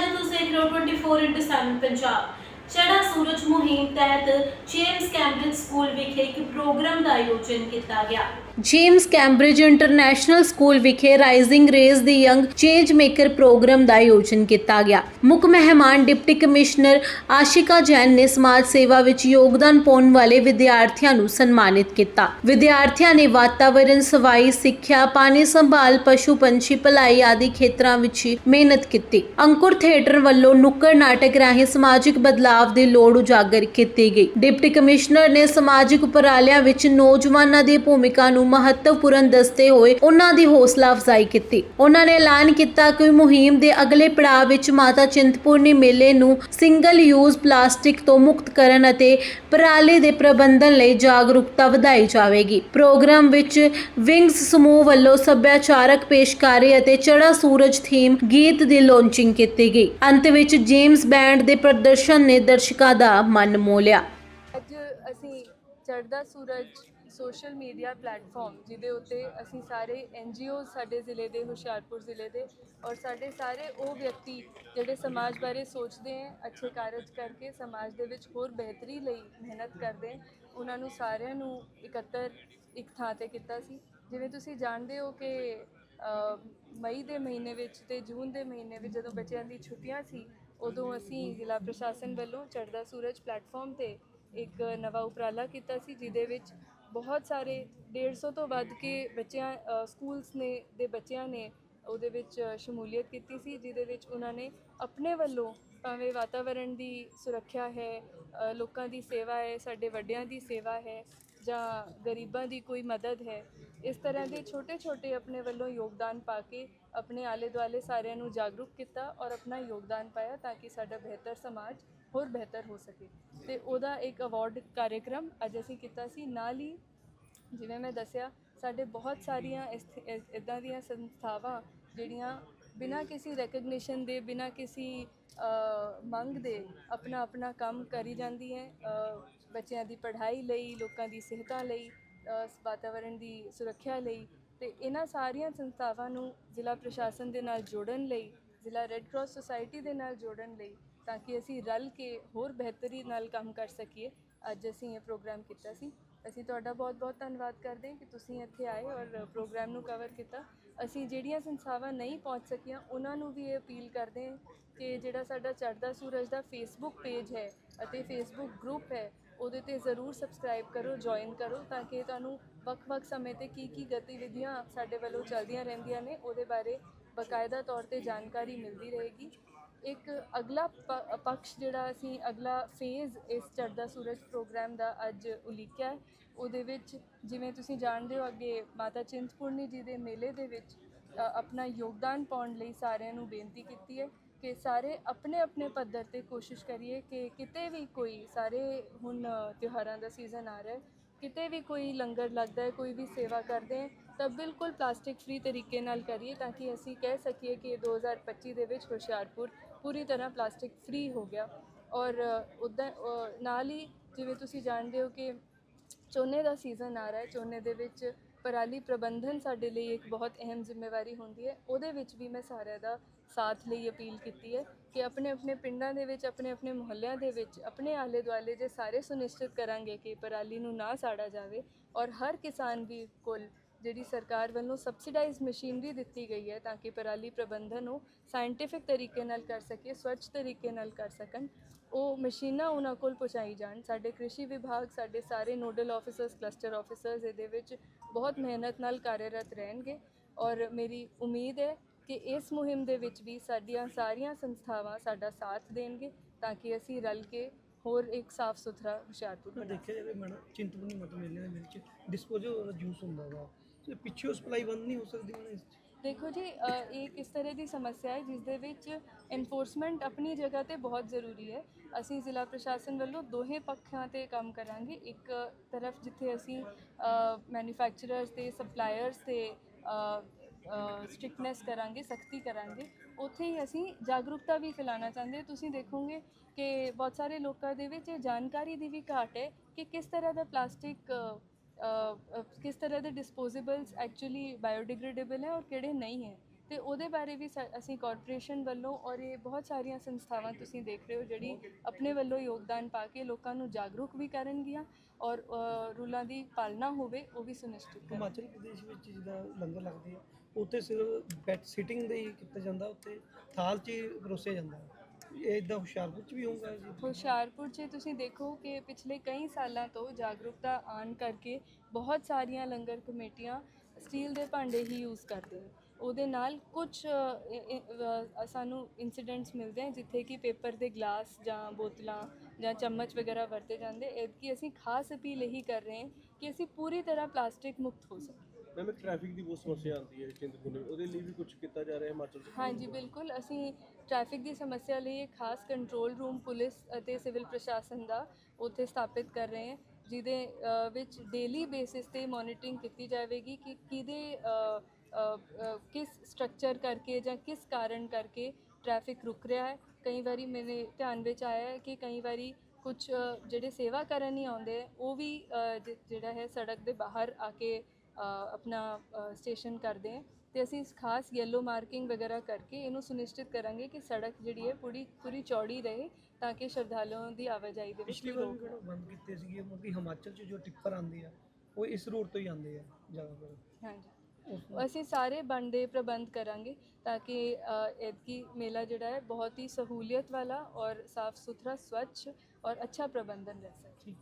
ਜੀ ਤੁਸੀਂ ਦੇਖ ਰਹੇ ਹੋ 24/7 ਪੰਜਾਬ। ਚੜਾ ਸੂਰਜ ਮੁਹਿੰਮ ਤਹਿਤ ਜੇਮਸ ਕੈਂਬਰਿਜ ਸਕੂਲ ਵਿਖੇ ਇੱਕ ਪ੍ਰੋਗਰਾਮ ਦਾ ਆਯੋਜਨ ਕੀਤਾ ਗਿਆ। ਜੇਮਸ ਕੈਂਬਰਿਜ ਇੰਟਰਨੈਸ਼ਨਲ ਸਕੂਲ ਵਿਖੇ ਰਾਈਜ਼ਿੰਗ ਰੇਜ਼ ਦੀ ਯੰਗ ਚੇਂਜ ਮੇਕਰ ਪ੍ਰੋਗਰਾਮ ਦਾ ਆਯੋਜਨ ਕੀਤਾ ਗਿਆ। ਮੁੱਖ ਮਹਿਮਾਨ ਡਿਪਟੀ ਕਮਿਸ਼ਨਰ ਆਸ਼ਿਕਾ ਜੈਨ ਨੇ ਸਮਾਜ ਸੇਵਾ ਵਿੱਚ ਯੋਗਦਾਨ ਪਾਉਣ ਵਾਲੇ ਵਿਦਿਆਰਥੀਆਂ ਨੂੰ ਸਨਮਾਨਿਤ ਕੀਤਾ। ਵਿਦਿਆਰਥੀਆਂ ਨੇ ਵਾਤਾਵਰਣ ਸਫ਼ਾਈ ਸਿੱਖਿਆ, ਪਾਣੀ ਸੰਭਾਲ, ਪਸ਼ੂ ਪੰਛੀ, ਭਲਾਈ ਆਦਿ ਖੇਤਰਾਂ ਵਿੱਚ ਮਿਹਨਤ ਕੀਤੀ। ਅੰਕੁਰ ਥੀਏਟਰ ਵੱਲੋਂ ਨੁੱਕੜ ਨਾਟਕ ਰਾਹੀਂ ਸਮਾਜਿਕ ਬਦਲਾਵ ਦੀ ਲੋੜ ਉਜਾਗਰ ਕੀਤੀ ਗਈ। ਡਿਪਟੀ ਕਮਿਸ਼ਨਰ ਨੇ ਸਮਾਜਿਕ ਉਪਰਾਲਿਆਂ ਵਿੱਚ ਨੌਜਵਾਨਾਂ ਦੀ ਭੂਮਿਕਾ ਨੂੰ ਮਹੱਤਵਪੂਰਨ ਦੱਸਦੇ ਹੋਏ ਉਹਨਾਂ ਦੀ ਹੌਸਲਾ ਅਫਜ਼ਾਈ ਕੀਤੀ। ਉਹਨਾਂ ਨੇ ਐਲਾਨ ਕੀਤਾ ਕਿ ਮੁਹਿੰਮ ਦੇ ਅਗਲੇ ਪੜਾਅ ਵਿੱਚ ਮਾਤਾ ਚਿੰਤਪੁਰਨੀ ਮੇਲੇ ਨੂੰ ਸਿੰਗਲ ਯੂਜ਼ ਪਲਾਸਟਿਕ ਤੋਂ ਮੁਕਤ ਕਰਨ ਅਤੇ ਪਰਾਲੀ ਦੇ ਪ੍ਰਬੰਧਨ ਲਈ ਜਾਗਰੂਕਤਾ ਵਧਾਈ ਜਾਵੇਗੀ। ਪ੍ਰੋਗਰਾਮ ਵਿੱਚ ਵਿੰਗਸ ਸਮੂਹ ਵੱਲੋਂ ਸੱਭਿਆਚਾਰਕ ਪੇਸ਼ਕਾਰੀ ਅਤੇ ਚੜਾ ਸੂਰਜ ਥੀਮ ਗੀਤ ਦੀ ਲਾਂਚਿੰਗ ਕੀਤੀ ਗਈ। ਅੰਤ ਵਿੱਚ ਜੇਮਸ ਬੈਂਡ ਦੇ ਪ੍ਰਦਰਸ਼ਨ ਨੇ ਦਰਸ਼ਕਾਂ ਦਾ ਮਨ ਮੋਹ ਲਿਆ। ਅੱਜ ਅਸੀਂ ਚੜ੍ਹਦਾ ਸੂਰਜ ਸੋਸ਼ਲ ਮੀਡੀਆ ਪਲੇਟਫਾਰਮ ਜਿਹਦੇ ਉੱਤੇ ਅਸੀਂ ਸਾਰੇ ਐਨਜੀਓ ਸਾਡੇ ਜ਼ਿਲ੍ਹੇ ਦੇ, ਹੁਸ਼ਿਆਰਪੁਰ ਜ਼ਿਲ੍ਹੇ ਦੇ ਔਰ ਸਾਡੇ ਸਾਰੇ ਉਹ ਵਿਅਕਤੀ ਜਿਹੜੇ ਸਮਾਜ ਬਾਰੇ ਸੋਚਦੇ ਹੈ, ਅੱਛੇ ਕਾਰਜ ਕਰਕੇ ਸਮਾਜ ਦੇ ਵਿੱਚ ਹੋਰ ਬਿਹਤਰੀ ਲਈ ਮਿਹਨਤ ਕਰਦੇ ਉਹਨਾਂ ਨੂੰ ਸਾਰਿਆਂ ਨੂੰ ਇਕੱਤਰ ਇੱਕ ਥਾਂ ਤੇ ਕੀਤਾ ਸੀ। ਜਿਵੇਂ ਤੁਸੀਂ ਜਾਣਦੇ ਹੋ ਕਿ ਮਈ ਦੇ ਮਹੀਨੇ ਵਿੱਚ ਤੇ ਜੂਨ ਦੇ ਮਹੀਨੇ ਵਿੱਚ ਜਦੋਂ ਬੱਚਿਆਂ ਦੀ ਛੁੱਟੀਆਂ ਸੀ, ਉਦੋਂ ਅਸੀਂ ਜ਼ਿਲ੍ਹਾ ਪ੍ਰਸ਼ਾਸਨ ਵੱਲੋਂ ਚੜ੍ਹਦਾ ਸੂਰਜ ਪਲੇਟਫਾਰਮ ਤੇ ਇੱਕ ਨਵਾਂ ਉਪਰਾਲਾ ਕੀਤਾ ਸੀ, ਜਿਹਦੇ ਵਿੱਚ ਬਹੁਤ ਸਾਰੇ 150 ਤੋਂ ਵੱਧ ਕੇ ਬੱਚਿਆਂ ਸਕੂਲਸ ਨੇ, ਦੇ ਬੱਚਿਆਂ ਨੇ ਉਹਦੇ ਵਿੱਚ ਸ਼ਮੂਲੀਅਤ ਕੀਤੀ ਸੀ, ਜਿਹਦੇ ਵਿੱਚ ਉਹਨਾਂ ਨੇ ਆਪਣੇ ਵੱਲੋਂ ਭਾਵੇਂ ਵਾਤਾਵਰਣ ਦੀ ਸੁਰੱਖਿਆ ਹੈ ਲੋਕਾਂ ਦੀ ਸੇਵਾ ਹੈ, ਸਾਡੇ ਵੱਡਿਆਂ ਦੀ ਸੇਵਾ ਹੈ, ਜਾਂ ਗਰੀਬਾਂ ਦੀ ਕੋਈ ਮਦਦ ਹੈ, ਇਸ ਤਰ੍ਹਾਂ ਦੇ ਛੋਟੇ-ਛੋਟੇ ਆਪਣੇ ਵੱਲੋਂ ਯੋਗਦਾਨ ਪਾ ਕੇ ਆਪਣੇ ਆਲੇ ਦੁਆਲੇ ਸਾਰਿਆਂ ਨੂੰ ਜਾਗਰੂਕ ਕੀਤਾ ਔਰ ਆਪਣਾ ਯੋਗਦਾਨ ਪਾਇਆ ਤਾਂ ਕਿ ਸਾਡਾ ਬਿਹਤਰ ਸਮਾਜ ਹੋਰ ਬਿਹਤਰ ਹੋ ਸਕੇ। ਤੇ ਉਹਦਾ ਇੱਕ ਅਵਾਰਡ ਕਾਰਜਕ੍ਰਮ ਅੱਜ ਅਸੀਂ ਕੀਤਾ ਸੀ ਨਾਲ ਹੀ ਜਿਵੇਂ ਮੈਂ ਦੱਸਿਆ ਸਾਡੇ ਬਹੁਤ ਸਾਰੀਆਂ ਇਦਾਂ ਦੀਆਂ ਸੰਸਥਾਵਾਂ ਜਿਹੜੀਆਂ ਬਿਨਾਂ ਕਿਸੇ ਰੈਕਗਨੀਸ਼ਨ ਦੇ ਬਿਨਾਂ ਕਿਸੇ ਮੰਗ ਦੇ ਆਪਣਾ ਆਪਣਾ ਕੰਮ ਕਰੀ ਜਾਂਦੀ ਹੈ ਬੱਚਿਆਂ ਦੀ ਪੜ੍ਹਾਈ ਲਈ ਲੋਕਾਂ ਦੀ ਸਿਹਤਾਂ ਲਈ ਅ, ਵਾਤਾਵਰਣ ਦੀ ਸੁਰੱਖਿਆ ਲਈ। ਤੇ ਇਹਨਾਂ ਸਾਰੀਆਂ ਸੰਸਥਾਵਾਂ ਨੂੰ ਜ਼ਿਲ੍ਹਾ ਪ੍ਰਸ਼ਾਸਨ ਦੇ ਨਾਲ ਜੋੜਨ ਲਈ ਜ਼ਿਲ੍ਹਾ ਰੈੱਡ ਕਰਾਸ ਸੁਸਾਇਟੀ ਦੇ ਨਾਲ ਜੋੜਨ ਲਈ ਤਾਂ ਕਿ ਅਸੀਂ ਰਲ ਕੇ ਹੋਰ ਬਿਹਤਰੀ ਨਾਲ ਕੰਮ ਕਰ ਸਕੀਏ। ਅੱਜ ਅਸੀਂ ਇਹ ਪ੍ਰੋਗਰਾਮ ਕੀਤਾ ਸੀ। ਅਸੀਂ ਤੁਹਾਡਾ ਬਹੁਤ-ਬਹੁਤ ਧੰਨਵਾਦ ਕਰਦੇ ਹਾਂ ਕਿ ਤੁਸੀਂ ਇੱਥੇ ਆਏ ਔਰ ਪ੍ਰੋਗਰਾਮ ਨੂੰ ਕਵਰ ਕੀਤਾ। ਅਸੀਂ ਜਿਹੜੀਆਂ ਸੰਸਥਾਵਾਂ ਨਹੀਂ ਪਹੁੰਚ ਸਕੀਆਂ, ਉਹਨਾਂ ਨੂੰ ਵੀ ਇਹ ਅਪੀਲ ਕਰਦੇ ਹਾਂ ਕਿ ਜਿਹੜਾ ਸਾਡਾ ਚੜ੍ਹਦਾ ਸੂਰਜ ਦਾ ਫੇਸਬੁੱਕ ਪੇਜ ਹੈ ਅਤੇ ਫੇਸਬੁੱਕ ਗਰੁੱਪ ਹੈ, ਉਹਦੇ ਤੇ ਜ਼ਰੂਰ ਸਬਸਕ੍ਰਾਈਬ ਕਰੋ ਜੁਆਇਨ ਕਰੋ ਤਾਂ ਕਿ ਤੁਹਾਨੂੰ ਵੱਖ-ਵੱਖ ਸਮੇਂ ਤੇ ਕੀ ਕੀ ਗਤੀਵਿਧੀਆਂ ਸਾਡੇ ਵੱਲੋਂ ਚੱਲਦੀਆਂ ਰਹਿੰਦੀਆਂ ਨੇ, ਉਹਦੇ ਬਾਰੇ ਬਕਾਇਦਾ ਤੌਰ ਤੇ ਜਾਣਕਾਰੀ ਮਿਲਦੀ ਰਹੇਗੀ। ਇੱਕ ਅਗਲਾ ਪ- ਪਕਸ਼ ਜਿਹੜਾ ਅਸੀਂ ਅਗਲਾ ਫੇਜ਼ ਇਸ ਚੜ੍ਹਦਾ ਸੂਰਜ ਪ੍ਰੋਗਰਾਮ ਦਾ ਅੱਜ ਉਲੀਕਿਆ ਉਹਦੇ ਵਿੱਚ ਜਿਵੇਂ ਤੁਸੀਂ ਜਾਣਦੇ ਹੋ ਅੱਗੇ ਮਾਤਾ ਚਿੰਤਪੁਰਨੀ ਜੀ ਦੇ ਮੇਲੇ ਦੇ ਵਿੱਚ ਆਪਣਾ ਯੋਗਦਾਨ ਪਾਉਣ ਲਈ ਸਾਰਿਆਂ ਨੂੰ ਬੇਨਤੀ ਕੀਤੀ ਹੈ ਕਿ ਸਾਰੇ ਆਪਣੇ ਆਪਣੇ ਪੱਧਰ ਤੇ ਕੋਸ਼ਿਸ਼ ਕਰੀਏ ਕਿ ਕਿਤੇ ਵੀ ਕੋਈ ਸਾਰੇ ਹੁਣ ਤਿਉਹਾਰਾਂ ਦਾ ਸੀਜ਼ਨ ਆ ਰਿਹਾ ਹੈ, ਕਿਤੇ ਵੀ ਕੋਈ ਲੰਗਰ ਲੱਗਦਾ ਹੈ, ਕੋਈ ਵੀ ਸੇਵਾ ਕਰਦੇ ਹੈ, ਤਾਂ ਬਿਲਕੁਲ ਪਲਾਸਟਿਕ ਫ੍ਰੀ ਤਰੀਕੇ ਨਾਲ ਕਰੀਏ ਤਾਂ ਕਿ ਅਸੀਂ ਕਹਿ ਸਕੀਏ ਕਿ 2025 ਦੇ ਵਿੱਚ ਹੁਸ਼ਿਆਰਪੁਰ ਪੂਰੀ ਤਰ੍ਹਾਂ ਪਲਾਸਟਿਕ ਫ੍ਰੀ ਹੋ ਗਿਆ। ਔਰ ਉੱਦਾਂ ਅ, ਨਾਲ ਹੀ ਜਿਵੇਂ ਤੁਸੀਂ ਜਾਣਦੇ ਹੋ ਕਿ ਝੋਨੇ ਦਾ ਸੀਜ਼ਨ ਆ ਰਿਹਾ ਹੈ। ਝੋਨੇ ਦੇ ਵਿੱਚ ਪਰਾਲੀ ਪ੍ਰਬੰਧਨ ਸਾਡੇ ਲਈ ਇੱਕ ਬਹੁਤ ਅਹਿਮ ਜ਼ਿੰਮੇਵਾਰੀ ਹੁੰਦੀ ਹੈ। ਉਹਦੇ ਵਿੱਚ ਵੀ ਮੈਂ ਸਾਰਿਆਂ ਦਾ ਸਾਥ ਲਈ ਅਪੀਲ ਕੀਤੀ ਹੈ ਕਿ ਆਪਣੇ ਆਪਣੇ ਪਿੰਡਾਂ ਦੇ ਵਿੱਚ ਆਪਣੇ ਆਪਣੇ ਮੁਹੱਲਿਆਂ ਦੇ ਵਿੱਚ ਆਪਣੇ ਆਲੇ ਦੁਆਲੇ ਜੇ ਸਾਰੇ ਸੁਨਿਸ਼ਚਿਤ ਕਰਾਂਗੇ ਕਿ ਪਰਾਲੀ ਨੂੰ ਨਾ ਸਾੜਾ ਜਾਵੇ ਔਰ ਹਰ ਕਿਸਾਨ ਵੀ ਕੋਲ ਜਿਹੜੀ ਸਰਕਾਰ ਵੱਲੋਂ ਸਬਸਿਡਾਈਜ਼ ਮਸ਼ੀਨਰੀ ਦਿੱਤੀ ਗਈ ਹੈ ਤਾਂ ਕਿ ਪਰਾਲੀ ਪ੍ਰਬੰਧਨ ਨੂੰ ਸਾਇੰਟਿਫਿਕ ਤਰੀਕੇ ਨਾਲ ਕਰ ਸਕੇ ਸਵੱਛ ਤਰੀਕੇ ਨਾਲ ਕਰ ਸਕਣ ਉਹ ਮਸ਼ੀਨਾਂ ਉਹਨਾਂ ਕੋਲ ਪਹੁੰਚਾਈ ਜਾਣ। ਸਾਡੇ ਕ੍ਰਿਸ਼ੀ ਵਿਭਾਗ ਸਾਡੇ ਸਾਰੇ ਨੋਡਲ ਆਫੀਸਰਸ ਕਲਸਟਰ ਆਫੀਸਰਸ ਇਹਦੇ ਵਿੱਚ ਬਹੁਤ ਮਿਹਨਤ ਨਾਲ ਕਾਰਜਰਤ ਰਹਿਣਗੇ ਔਰ ਮੇਰੀ ਉਮੀਦ ਹੈ ਕਿ ਇਸ ਮੁਹਿੰਮ ਦੇ ਵਿੱਚ ਵੀ ਸਾਡੀਆਂ ਸਾਰੀਆਂ ਸੰਸਥਾਵਾਂ ਸਾਡਾ ਸਾਥ ਦੇਣਗੇ ਤਾਂ ਕਿ ਅਸੀਂ ਰਲ ਕੇ ਹੋਰ ਇੱਕ ਸਾਫ਼ ਸੁਥਰਾ ਹੁਸ਼ਿਆਰਪੁਰ ਦੇਖਿਆ ਜਾਵੇ ਮੈਡਮ ਚਿੰਤਪੁਰਨੀ ਮਤ ਮੇਲੇ ਦੇ ਵਿੱਚ ਡਿਸਪੋਜ਼ਲ ਜੂਸ ਹੁੰਦਾ ਵਾ। ਤੇ ਪਿੱਛੇ ਸਪਲਾਈ ਬੰਦ ਨਹੀਂ ਹੋ ਸਕਦੀ ਮੈਡਮ ਇਸ 'ਚ? ਦੇਖੋ ਜੀ ਅ, ਇਹ ਕਿਸ ਤਰ੍ਹਾਂ ਦੀ ਸਮੱਸਿਆ ਹੈ ਜਿਸ ਦੇ ਵਿੱਚ ਐਨਫੋਰਸਮੈਂਟ ਆਪਣੀ ਜਗ੍ਹਾ ਤੇ ਬਹੁਤ ਜ਼ਰੂਰੀ ਹੈ ਅਸੀਂ ਜ਼ਿਲ੍ਹਾ ਪ੍ਰਸ਼ਾਸਨ ਵੱਲੋਂ ਦੋਹੇ ਪੱਖਾਂ ਤੇ ਕੰਮ ਕਰਾਂਗੇ ਇੱਕ ਤਰਫ ਜਿੱਥੇ ਅਸੀਂ ਮੈਨੂਫੈਕਚਰਰਸ ਤੇ ਸਪਲਾਇਰਸ ਤੇ ਸਟ੍ਰਿਕਨੈਸ ਕਰਾਂਗੇ ਸਖਤੀ ਕਰਾਂਗੇ ਉੱਥੇ ਹੀ ਅਸੀਂ ਜਾਗਰੂਕਤਾ ਵੀ ਫੈਲਾਉਣਾ ਚਾਹੁੰਦੇ ਹਾਂ। ਤੁਸੀਂ ਦੇਖੋਗੇ ਕਿ ਬਹੁਤ ਸਾਰੇ ਲੋਕਾਂ ਦੇ ਵਿੱਚ ਇਹ ਜਾਣਕਾਰੀ ਦੀ ਵੀ ਘਾਟ ਹੈ ਕਿ ਕਿਸ ਤਰ੍ਹਾਂ ਦਾ ਪਲਾਸਟਿਕ ਕਿਸ ਤਰ੍ਹਾਂ ਦੇ ਡਿਸਪੋਜ਼ੇਬਲਸ ਐਕਚੁਅਲੀ ਬਾਇਓਡੀਗ੍ਰੇਡੇਬਲ ਹੈ ਔਰ ਕਿਹੜੇ ਨਹੀਂ ਹੈ? ਤੇ ਉਹਦੇ ਬਾਰੇ ਵੀ ਸਾ- ਅਸੀਂ ਕਾਰਪੋਰੇਸ਼ਨ ਵੱਲੋਂ ਔਰ ਇਹ ਬਹੁਤ ਸਾਰੀਆਂ ਸੰਸਥਾਵਾਂ ਤੁਸੀਂ ਦੇਖ ਰਹੇ ਹੋ ਜਿਹੜੀ ਆਪਣੇ ਵੱਲੋਂ ਯੋਗਦਾਨ ਪਾ ਕੇ ਲੋਕਾਂ ਨੂੰ ਜਾਗਰੂਕ ਵੀ ਕਰਨਗੀਆਂ ਔਰ ਰੂਲਾਂ ਦੀ ਪਾਲਣਾ ਹੋਵੇ, ਉਹ ਵੀ ਸੁਨਿਸ਼ਚਿਤ ਕਰਨ ਹਿਮਾਚਲ ਪ੍ਰਦੇਸ਼ ਵਿੱਚ ਜਿੱਦਾਂ ਲੰਗਰ ਲੱਗਦੇ ਆ, ਉੱਥੇ ਸਿਰਫ ਬੈਠ ਸਿਟਿੰਗ ਦੇ ਹੀ ਕੀਤਾ ਜਾਂਦਾ, ਉੱਥੇ ਥਾਲ 'ਚ ਪਰੋਸਿਆ ਜਾਂਦਾ। ਇਹ ਇਦਾਂ ਹੁਸ਼ਿਆਰਪੁਰ 'ਚ ਵੀ ਹੋਊਗਾ ਜੀ? ਹੁਸ਼ਿਆਰਪੁਰ 'ਚ ਤੁਸੀਂ ਦੇਖੋ ਕਿ ਪਿਛਲੇ ਕਈ ਸਾਲਾਂ ਤੋਂ ਜਾਗਰੂਕਤਾ ਆਉਣ ਕਰਕੇ ਬਹੁਤ ਸਾਰੀਆਂ ਲੰਗਰ ਕਮੇਟੀਆਂ ਸਟੀਲ ਦੇ ਭਾਂਡੇ ਹੀ ਯੂਜ਼ ਕਰਦੇ ਨੇ ਉਹਦੇ ਨਾਲ ਕੁਝ ਸਾਨੂੰ ਇਨਸੀਡੈਂਟਸ ਮਿਲਦੇ ਹਨ ਜਿੱਥੇ ਕਿ ਪੇਪਰ ਦੇ ਗਲਾਸ ਜਾਂ ਬੋਤਲਾਂ ਜਾਂ ਚਮਚ ਵਗੈਰਾ ਵਰਤੇ ਜਾਂਦੇ। ਐਤਕੀ ਅਸੀਂ ਖਾਸ ਅਪੀਲ ਇਹੀ ਕਰ ਰਹੇ ਹਾਂ ਕਿ ਅਸੀਂ ਪੂਰੀ ਤਰ੍ਹਾਂ ਪਲਾਸਟਿਕ ਮੁਕਤ ਹੋ ਸਕੀਏ। ਮੈਮ ਇੱਕ ਟ੍ਰੈਫਿਕ ਦੀ ਬਹੁਤ ਸਮੱਸਿਆ ਆਉਂਦੀ ਹੈ ਚਿੰਤਪੁਰਨੀ। ਉਹਦੇ ਲਈ ਵੀ ਕੁਝ ਕੀਤਾ ਜਾ ਰਿਹਾ ਹਿਮਾਚਲ 'ਚ ਹਾਂਜੀ ਬਿਲਕੁਲ। ਅਸੀਂ ਟ੍ਰੈਫਿਕ ਦੀ ਸਮੱਸਿਆ ਲਈ ਇੱਕ ਖਾਸ ਕੰਟਰੋਲ ਰੂਮ ਪੁਲਿਸ ਅਤੇ ਸਿਵਲ ਪ੍ਰਸ਼ਾਸਨ ਦਾ ਉੱਥੇ ਸਥਾਪਿਤ ਕਰ ਰਹੇ ਹਾਂ, ਜਿਹਦੇ ਵਿੱਚ ਡੇਲੀ ਬੇਸਿਸ ਤੇ ਮੋਨੀਟਰਿੰਗ ਕੀਤੀ ਜਾਵੇਗੀ ਕਿ ਕਿਹਦੇ ਕਿਸ ਸਟਰਕਚਰ ਕਰਕੇ ਜਾਂ ਕਿਸ ਕਾਰਨ ਕਰਕੇ ਟ੍ਰੈਫਿਕ ਰੁਕ ਰਿਹਾ ਹੈ। ਕਈ ਵਾਰੀ ਮੇਰੇ ਧਿਆਨ ਵਿੱਚ ਆਇਆ ਹੈ ਕਿ ਕਈ ਵਾਰੀ ਕੁਝ ਜਿਹੜੇ ਸੇਵਾ ਕਰਨ ਹੀ ਆਉਂਦੇ ਹੈ, ਉਹ ਵੀ ਜਿਹੜਾ ਹੈ ਸੜਕ ਦੇ ਬਾਹਰ ਆ ਕੇ ਆਪਣਾ ਸਟੇਸ਼ਨ ਕਰਦੇ ਹੈ। ਤੇ ਅਸੀਂ ਇਸ ਖਾਸ ਯੈਲੋ ਮਾਰਕਿੰਗ ਵਗੈਰਾ ਕਰਕੇ ਇਹਨੂੰ ਸੁਨਿਸ਼ਚਿਤ ਕਰਾਂਗੇ ਕਿ ਸੜਕ ਜਿਹੜੀ ਹੈ ਪੂਰੀ ਪੂਰੀ ਚੌੜੀ ਰਹੇ ਤਾਂ ਕਿ ਸ਼ਰਧਾਲੂਆਂ ਦੀ ਆਵਾਜਾਈ ਦੇ ਵਿੱਚ ਪਿਛਲੀ ਕੋਈ ਵਾਰ ਵੀ ਬੰਦ ਕੀਤੇ ਸੀਗੇ ਕਿਉਂਕਿ ਹਿਮਾਚਲ 'ਚ ਜੋ ਟਿੱਪਰ ਆਉਂਦੇ ਆ ਉਹ ਇਸ ਰੂਟ ਤੋਂ ਹੀ ਆਉਂਦੇ ਆ ਜ਼ਿਆਦਾਤਰ। ਹਾਂਜੀ। ਅਸੀਂ ਸਾਰੇ ਬਣਦੇ ਪ੍ਰਬੰਧ ਕਰਾਂਗੇ ਤਾਂ ਕਿ ਐਤਕੀ ਮੇਲਾ ਜਿਹੜਾ ਹੈ ਬਹੁਤ ਹੀ ਸਹੂਲੀਅਤ ਵਾਲਾ ਔਰ ਸਾਫ਼ ਸੁਥਰਾ ਸਵੱਛ ਔਰ ਅੱਛਾ ਪ੍ਰਬੰਧਨ ਰਹਿ ਸਕੇ। ਠੀਕ।